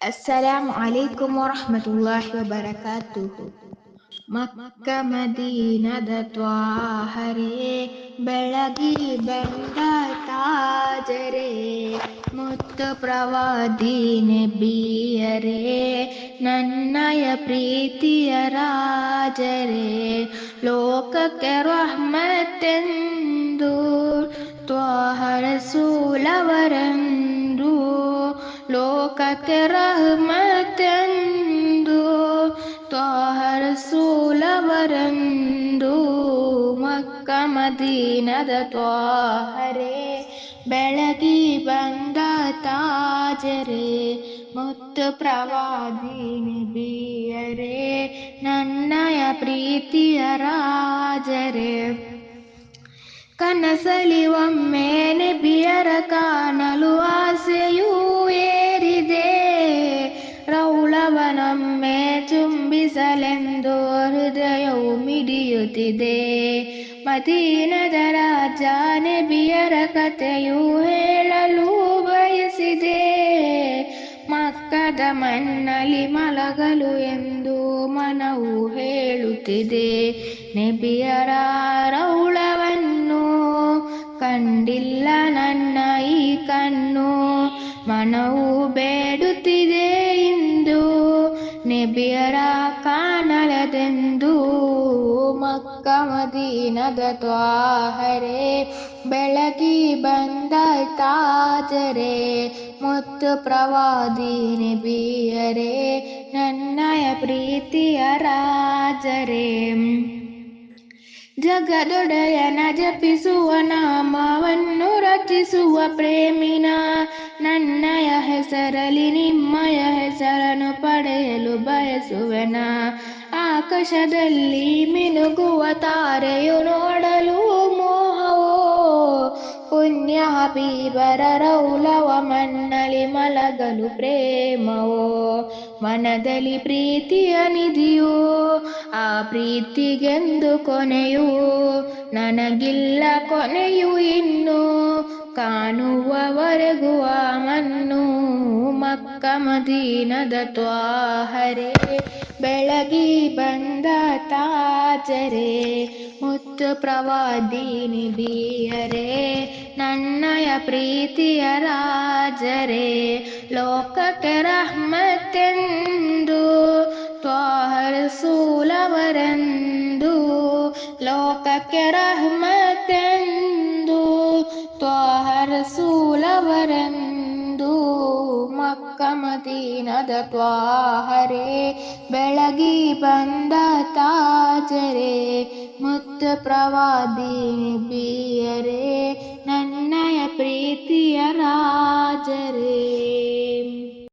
Assalamualaikum warahmatullahi wabarakatuh. ಮಕ್ಕ ಮದೀನದ ತ್ವಾಹರೆ ಬೆಳಗಿ ಬಂದ ತಾಜರೆ ಮುತ್ತು ಪ್ರವಾದಿನೆ ಬೀಯರೆ ನನ್ನಯ ಪ್ರೀತಿಯ ರಾಜರೆ ಲೋಕಕ್ಕೆ ರಹಮತ್ತೆಂದು ತ್ವಾಹ ರಸೂಲವ ಲೋಕಕ್ಕೆ ರಹಮತೆಂದು ತ್ವಾಹರ ಸೂಲವರಂದು, ಮಕ್ಕ ಮದೀನದ ತ್ವಾಹರೇ ಬೆಳಗಿ ಬಂದ ತಾಜರೇ, ಮುತ್ತು ಪ್ರವಾದಿನಿ ಬಿಯರೇ ನನ್ನಯ ಪ್ರೀತಿಯ ರಾಜರೇ. ಕನಸಲಿ ಒಮ್ಮೆ ಬಿಯರ ಕಾಣಲು ರೌಳವನೊಮ್ಮೆ ಚುಂಬಿಸಲೆಂದು ಹೃದಯವು ಮಿಡಿಯುತ್ತಿದೆ. ಮದೀನದ ರಾಜ ನೆಬಿಯರ ಕಥೆಯು ಹೇಳಲು ಬಯಸಿದೆ. ಮಕ್ಕದ ಮಣ್ಣಲ್ಲಿ ಮಲಗಲು ಎಂದು ಮನವು ಹೇಳುತ್ತಿದೆ. ನೆಬಿಯರ ರೌಳವನ್ನು ಕಂಡಿಲ್ಲ ನನ್ನ ಈ ಕಣ್ಣು. ಮನವು ಇಂದು ನೆಬಿಯರ ಕಾಣಲದೆಂದು ಮಕ್ಕ ಮದೀನದ ತ್ವಾಹರೇ ಬೆಳಗಿ ಬಂದ ತಾಜರೆ ಮುತ್ತು ಪ್ರವಾದಿನಿ ಬಿಯರೇ ನನ್ನಯ ಪ್ರೀತಿಯ ರಾಜರೇ. ಜಗದೊಡೆಯನ ಜಪಿಸುವ ನಾಮವನ್ನು ರಚಿಸುವ ಪ್ರೇಮಿನ ನನ್ನಯ ಹೆಸರಲಿ ಪಡೆಯಲು ಬಯಸುವೆನ? ಆಕಾಶದಲ್ಲಿ ಮಿನುಗುವ ತಾರೆಯು ನೋಡಲು ಮೋಹವೋ? ಪುಣ್ಯ ಹಬೀಬರ ರೌಲವ ಮಲಗಲು ಪ್ರೇಮವೋ? ಮನದಲ್ಲಿ ಪ್ರೀತಿಯ ನಿಧಿಯೋ ಆ ಪ್ರೀತಿಗೆಂದು ಕೊನೆಯೂ? ನನಗಿಲ್ಲ ಕೊನೆಯು ಇನ್ನು. ಕಾಣುವವರೆಗೂ ಆ ಮಣ್ಣು. ಮಕ್ಕ ತ್ವಾಹರೆ, ಬೆಳಗಿ ಬಂದ ತಾಜರೇ, ಮುತ್ತು ಪ್ರವಾದಿನಿ ಬೀಯರೆ ನನ್ನಯ ಪ್ರೀತಿಯ ರಾಜರೇ, ಲೋಕಕ್ಕೆ ರಹ್ಮತ್ತೆಂದು ತ್ವಾಹರ ಸೂಲವರೆಂದು, ಲೋಕಕ್ಕೆ ರಹ್ಮತ್ತೆಂದು ತ್ವಾಹರ ಸೂಲವರೆಂದು. ಮದೀನದ ತ್ವಾಹರೇ ಬೆಳಗಿ ಬಂದ ತಾಜರೆ ಮುತ್ತು ಪ್ರವಾದಿನಿ ಬಿಯರೇ